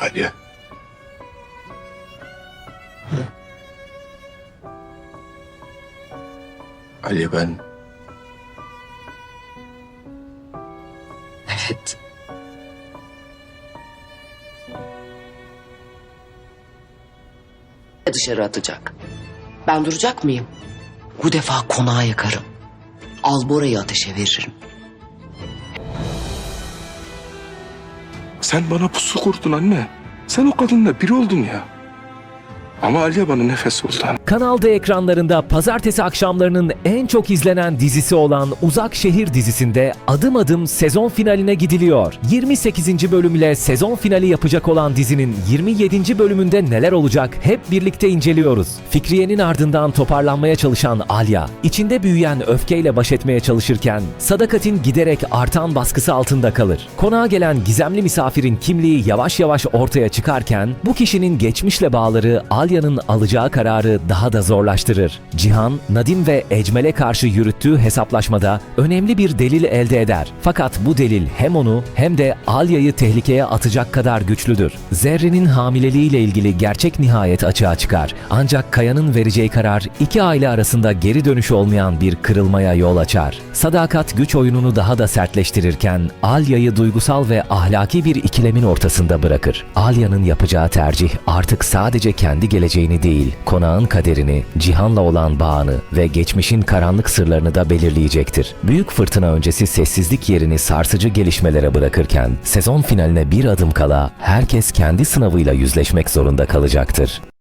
Aliye. Aliye ben Evet. Dışarı atacak. Ben duracak mıyım? Bu defa konağı yakarım. Albora'yı ateşe veririm. Sen bana pusu kurdun anne. Sen o kadınla bir oldun ya. Ama Aliye bana nefes oldu. Kanal D ekranlarında pazartesi akşamlarının en çok izlenen dizisi olan Uzak Şehir dizisinde adım adım sezon finaline gidiliyor. 28. bölümle sezon finali yapacak olan dizinin 27. bölümünde neler olacak hep birlikte inceliyoruz. Fikriye'nin ardından toparlanmaya çalışan Alya, içinde büyüyen öfkeyle baş etmeye çalışırken Sadakat'in giderek artan baskısı altında kalır. Konağa gelen gizemli misafirin kimliği yavaş yavaş ortaya çıkarken bu kişinin geçmişle bağları Alya'nın alacağı kararı daha da zorlaştırır. Cihan, Nadim ve Ecmel'e karşı yürüttüğü hesaplaşmada önemli bir delil elde eder. Fakat bu delil hem onu hem de Alya'yı tehlikeye atacak kadar güçlüdür. Zerrin'in hamileliğiyle ilgili gerçek nihayet açığa çıkar. Ancak Kaya'nın vereceği karar iki aile arasında geri dönüş olmayan bir kırılmaya yol açar. Sadakat güç oyununu daha da sertleştirirken Alya'yı duygusal ve ahlaki bir ikilemin ortasında bırakır. Alya'nın yapacağı tercih artık sadece kendi geleceğini değil, konağın kaderini, Cihan'la olan bağını ve geçmişin karanlık sırlarını da belirleyecektir. Büyük fırtına öncesi sessizlik yerini sarsıcı gelişmelere bırakırken sezon finaline bir adım kala herkes kendi sınavıyla yüzleşmek zorunda kalacaktır.